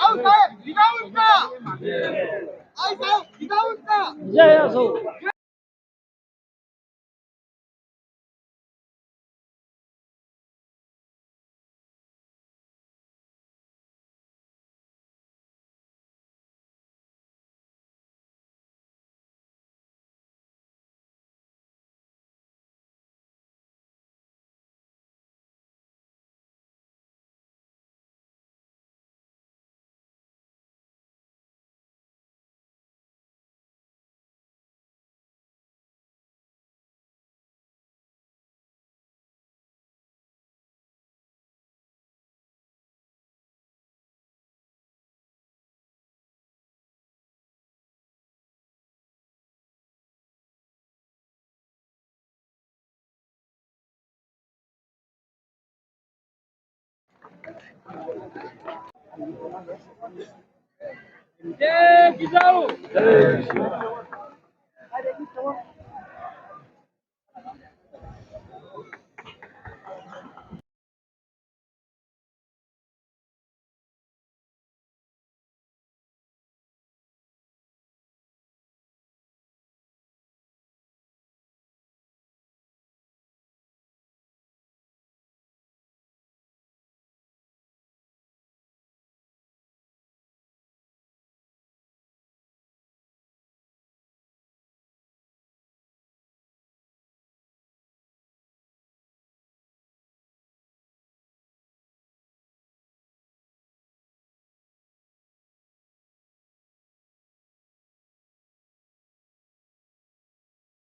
આવ સાહેબ વિધાઉટ ના આવ સાહેબ વિધાઉટ ના જય હો Jai Kizau! Jai Kizau!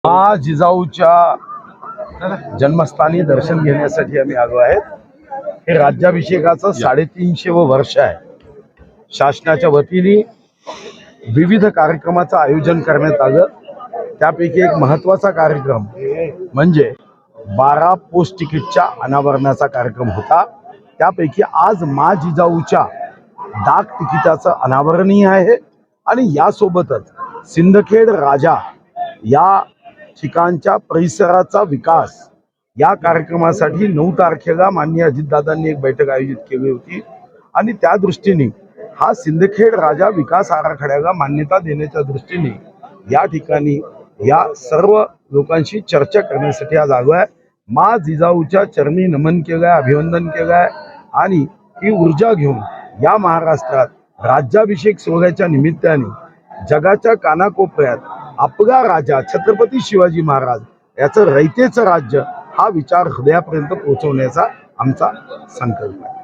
हा जिजाऊच्या जन्मस्थानी दर्शन घेण्यासाठी आम्ही आलो आहेत. हे राज्याभिषेकाचं साडेतीनशे व वर्ष आहे. शासनाच्या वतीने विविध कार्यक्रमाचं आयोजन करण्यात आलं. त्यापैकी एक महत्त्वाचा कार्यक्रम म्हणजे बारा पोस्ट तिकीटच्या अनावरणाचा कार्यक्रम होता. त्यापैकी आज मा जिजाऊच्या डाक तिकिटाचं अनावरणही आहे आणि यासोबतच सिंदखेड राजा या ठिकाणच्या परिसराचा विकास. या कार्यक्रमासाठी नऊ तारखेला माननीय अजितदादांनी एक बैठक आयोजित केली होती. आणि त्या दृष्टीने हा सिंदखेड राजा विकास आराखड्याला मान्यता देण्याच्या दृष्टीने या ठिकाणी या सर्व लोकांशी चर्चा करण्यासाठी आज आलो आहे. मा जिजाऊच्या चरणी नमन केलं आहे अभिवंदन केलं आहे आणि ही ऊर्जा घेऊन या महाराष्ट्रात राज्याभिषेक सोहळ्याच्या निमित्ताने जगाच्या कानाकोपऱ्यात आपला राजा छत्रपती शिवाजी महाराज याचं रयतेचं राज्य हा विचार हृदयापर्यंत पोहोचवण्याचा आमचा संकल्प आहे.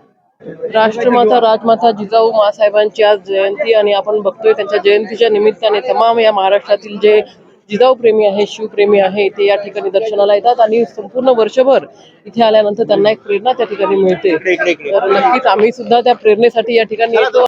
राष्ट्रमाता राजमाता जिजाऊ मासाहेबांची आज जयंती आणि आपण बघतोय त्यांच्या जयंतीच्या निमित्ताने तमाम या महाराष्ट्रातील जे जिजाऊ प्रेमी आहे शिवप्रेमी आहे ते या ठिकाणी दर्शनाला येतात आणि संपूर्ण वर्षभर इथे आल्यानंतर त्यांना एक प्रेरणा त्या ठिकाणी मिळते. तर नक्कीच आम्ही सुद्धा त्या प्रेरणेसाठी या ठिकाणी येतो.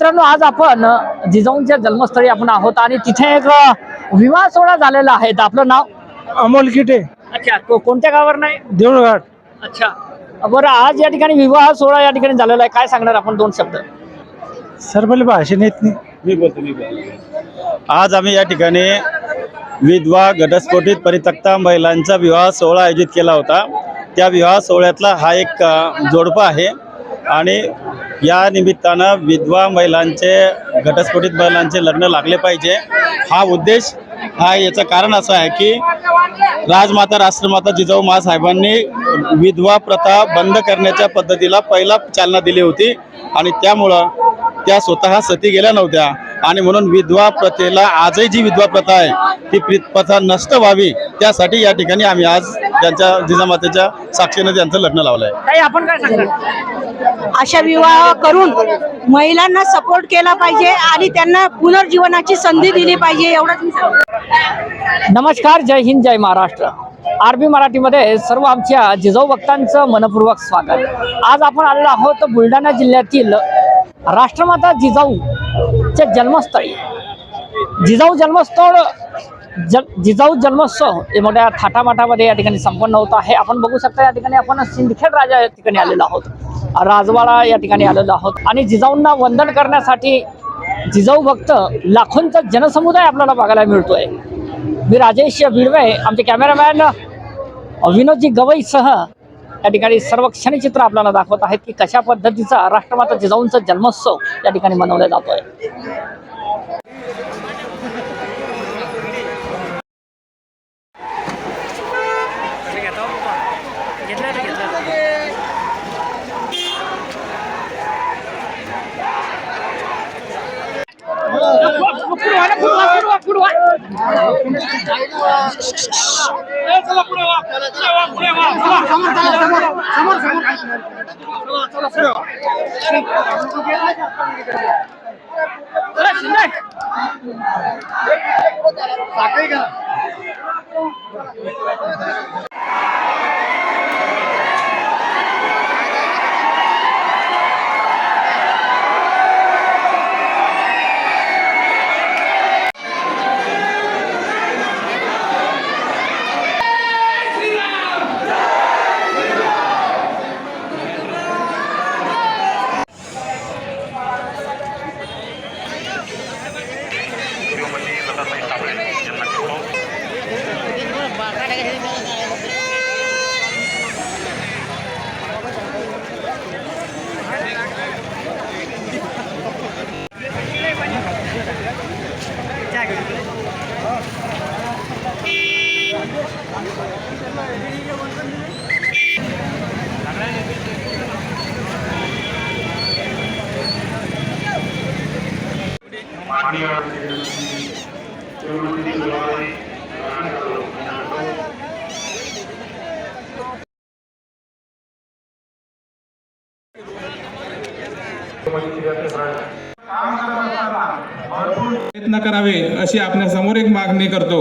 मित्रांनो आज आपण जिजाऊंच्या जन्मस्थळी आपण आहोत आणि तिथे एक विवाह सोहळा झालेला आहे. तर आपलं नाव? अमोल किटे अच्छा कोणत्या गावावर नाही? देऊळघाट. अच्छा. बरं आज या ठिकाणी विवाह सोहळा या ठिकाणी झालेला आहे. काय सांगणार आपण दोन शब्द? सर मला भाषण येत नाही. मी बोलतो मी बोलतो. आज आम्ही या ठिकाणी विधवा घटस्फोटित परित्यक्ता महिलांचा विवाह सोहळा आयोजित केला होता. त्या विवाह सोहळ्यातला हा एक जोडपं आहे. आणि या निमित्तानं विधवा महिलांचे घटस्फोटित महिलांचे लग्न लागले पाहिजे. हा उद्देश हा याचं कारण असं आहे की राजमाता राष्ट्रमाता जिजाऊ मासाहेबांनी विधवा प्रथा बंद करण्याच्या पद्धतीला पहिला चालना दिली होती आणि त्यामुळं त्या स्वतः सती गेल्या नव्हत्या. आणि म्हणून विधवा प्रथेला आजही जी विधवा प्रथा आहे ती प्रथा नष्ट व्हावी त्यासाठी या ठिकाणी आम्ही आज त्यांच्या जिजामातेच्या साक्षीनं त्यांचं लग्न लावलं आहे ताई आपण काय सांगता अशा विवाह करून महिलांना सपोर्ट केला पाहिजे आणि त्यांना पुनर्जीवनाची संधी दिली पाहिजे एवढंच मी सांगते नमस्कार जय हिंद जय महाराष्ट्र. आरबी मराठीमध्ये सर्व आमच्या जिजाऊ भक्तांचं मनपूर्वक स्वागत. आज आपण आलेलो आहोत बुलढाणा जिल्ह्यातील राष्ट्रमाता जिजाऊच्या जन्मस्थळी. जिजाऊ जन्मस्थळ ज जिजाऊ जन्मोत्सव हे मोठ्या थाटामाटामध्ये या ठिकाणी संपन्न होत आहे. आपण बघू शकता या ठिकाणी आपण सिंदखेड राजा या ठिकाणी आलेलो आहोत. राजवाडा या ठिकाणी आलेलो आहोत. आणि जिजाऊंना वंदन करण्यासाठी जिजाऊ भक्त लाखोंचा जनसमुदाय आपल्याला बघायला मिळतोय. मी राजेश बिडवे आमचे कॅमेरामॅन विनोदजी गवईसह या ठिकाणी सर्व क्षणचित्र आपल्याला दाखवत आहेत की कशा पद्धतीचा राष्ट्रमाता जिजाऊंचा जन्मोत्सव या ठिकाणी मनवला जातोय. চাকরি प्रयत्न करावे अशी आपल्यासमोर एक मागणी करतो.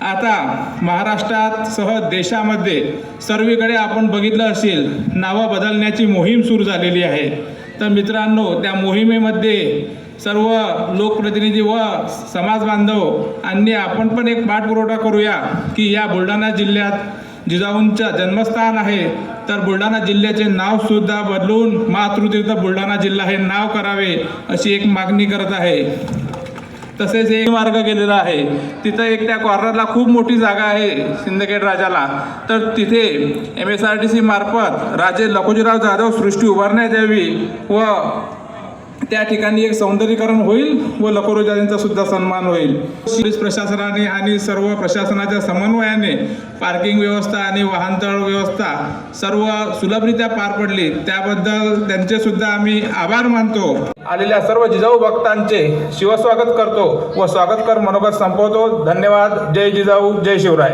आता महाराष्ट्रात सह देशामध्ये सर्वीकडे आपण बघितलं असेल नावं बदलण्याची मोहीम सुरू झालेली आहे. तर मित्रांनो त्या मोहिमेमध्ये सर्व लोकप्रतिनिधी व समाज बांधव आणि आपण पण एक पाठपुरवठा करूया की या बुलढाणा जिल्ह्यात जिजाऊंचं जन्मस्थान आहे. तर बुलढाणा जिल्ह्याचे नाव सुद्धा बदलून मातृतीर्थ बुलढाणा जिल्हा हे नाव करावे अशी एक मागणी करत आहे. तसेच एक मार्ग गेलेला आहे. तिथं एक त्या कॉर्नरला खूप मोठी जागा आहे सिंदखेड राजाला. तर तिथे M S R T C मार्फत राजे लखोजीराव जाधव सृष्टी उभारण्यात यावी व त्या ठिकाणी एक सौंदर्यीकरण होईल व लकोरोजांचा सुद्धा सन्मान होईल. पोलीस प्रशासनाने आणि सर्व प्रशासनाच्या समन्वयाने पार्किंग व्यवस्था आणि वाहनतळ व्यवस्था सर्व सुलभरित्या पार पडली त्याबद्दल त्यांचे सुद्धा आम्ही आभार मानतो. आलेल्या सर्व जिजाऊ भक्तांचे शिवस्वागत करतो व स्वागतकर मनोगत संपवतो. धन्यवाद. जय जिजाऊ. जय शिवराय.